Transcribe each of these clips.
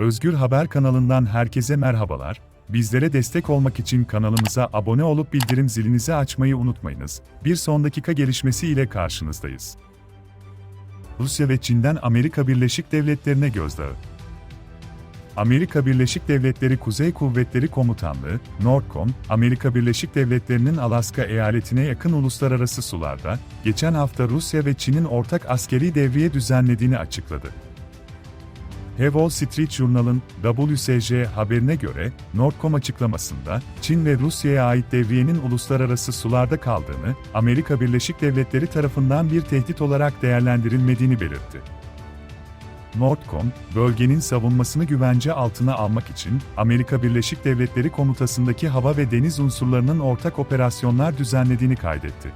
Özgür Haber kanalından herkese merhabalar. Bizlere destek olmak için kanalımıza abone olup bildirim zilinizi açmayı unutmayınız. Bir son dakika gelişmesi ile karşınızdayız. Rusya ve Çin'den Amerika Birleşik Devletleri'ne gözdağı. Amerika Birleşik Devletleri Kuzey Kuvvetleri Komutanlığı, NORDCOM, Amerika Birleşik Devletleri'nin Alaska eyaletine yakın uluslararası sularda, geçen hafta Rusya ve Çin'in ortak askeri devriye düzenlediğini açıkladı. The Wall Street Journal'ın WSJ haberine göre, NORDCOM açıklamasında, Çin ve Rusya'ya ait devriyenin uluslararası sularda kaldığını, Amerika Birleşik Devletleri tarafından bir tehdit olarak değerlendirilmediğini belirtti. NORDCOM, bölgenin savunmasını güvence altına almak için, Amerika Birleşik Devletleri komutasındaki hava ve deniz unsurlarının ortak operasyonlar düzenlediğini kaydetti.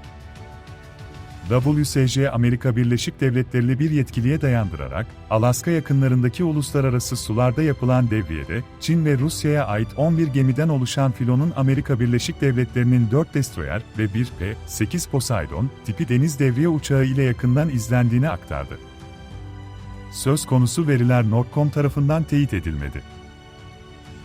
WSJ Amerika Birleşik Devletleri'li bir yetkiliye dayandırarak, Alaska yakınlarındaki uluslararası sularda yapılan devriyede, Çin ve Rusya'ya ait 11 gemiden oluşan filonun Amerika Birleşik Devletleri'nin 4 destroyer ve 1 P-8 Poseidon tipi deniz devriye uçağı ile yakından izlendiğini aktardı. Söz konusu veriler Nordcom tarafından teyit edilmedi.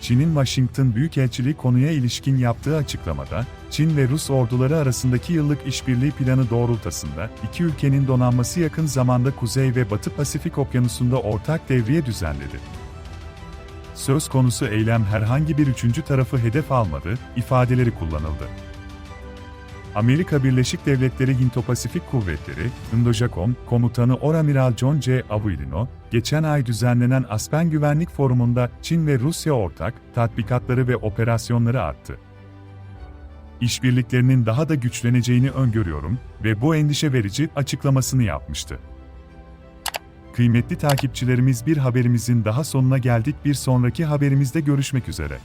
Çin'in Washington Büyükelçiliği konuya ilişkin yaptığı açıklamada, Çin ve Rus orduları arasındaki yıllık işbirliği planı doğrultusunda iki ülkenin donanması yakın zamanda Kuzey ve Batı Pasifik Okyanusu'nda ortak devriye düzenledi. Söz konusu eylem herhangi bir üçüncü tarafı hedef almadı, ifadeleri kullanıldı. Amerika Birleşik Devletleri Hinto-Pasifik Kuvvetleri, INDOJACOM, Komutanı Oramiral John J. Avuilino, geçen ay düzenlenen Aspen Güvenlik Forumu'nda Çin ve Rusya ortak, tatbikatları ve operasyonları arttı. İşbirliklerinin daha da güçleneceğini öngörüyorum ve bu endişe verici açıklamasını yapmıştı. Kıymetli takipçilerimiz bir haberimizin daha sonuna geldik bir sonraki haberimizde görüşmek üzere.